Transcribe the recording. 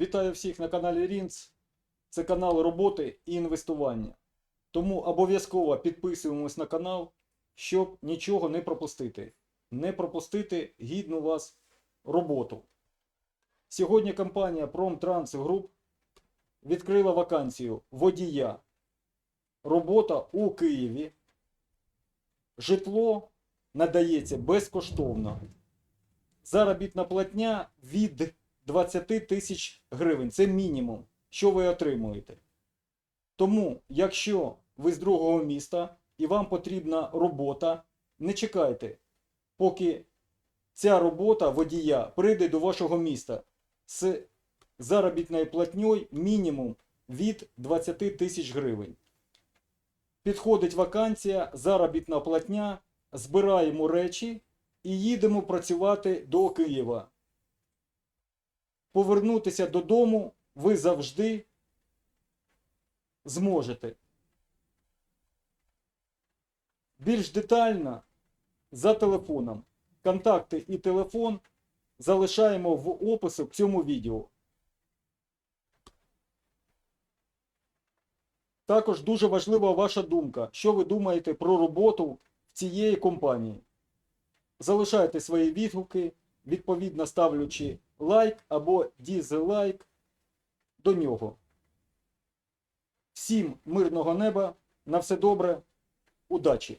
Вітаю всіх на каналі Рінц. Це канал роботи і інвестування. Тому обов'язково підписуємось на канал, щоб нічого не пропустити. Не пропустити гідну вас роботу. Сьогодні компанія Pромtranс Group відкрила вакансію водія. Робота у Києві. Житло надається безкоштовно. Заробітна платня від 20 тисяч гривень. Це мінімум, що ви отримуєте. Тому, якщо ви з другого міста і вам потрібна робота, не чекайте, поки ця робота водія прийде до вашого міста з заробітною платньою мінімум від 20 тисяч гривень. Підходить вакансія, заробітна платня, збираємо речі і їдемо працювати до Києва. Повернутися додому ви завжди зможете. Більш детально за телефоном. Контакти і телефон залишаємо в описі к цьому відео. Також дуже важлива ваша думка, що ви думаєте про роботу в цієї компанії. Залишайте свої відгуки, відповідно ставлячи лайк або дізлайк до нього. Всім мирного неба, на все добре, удачі!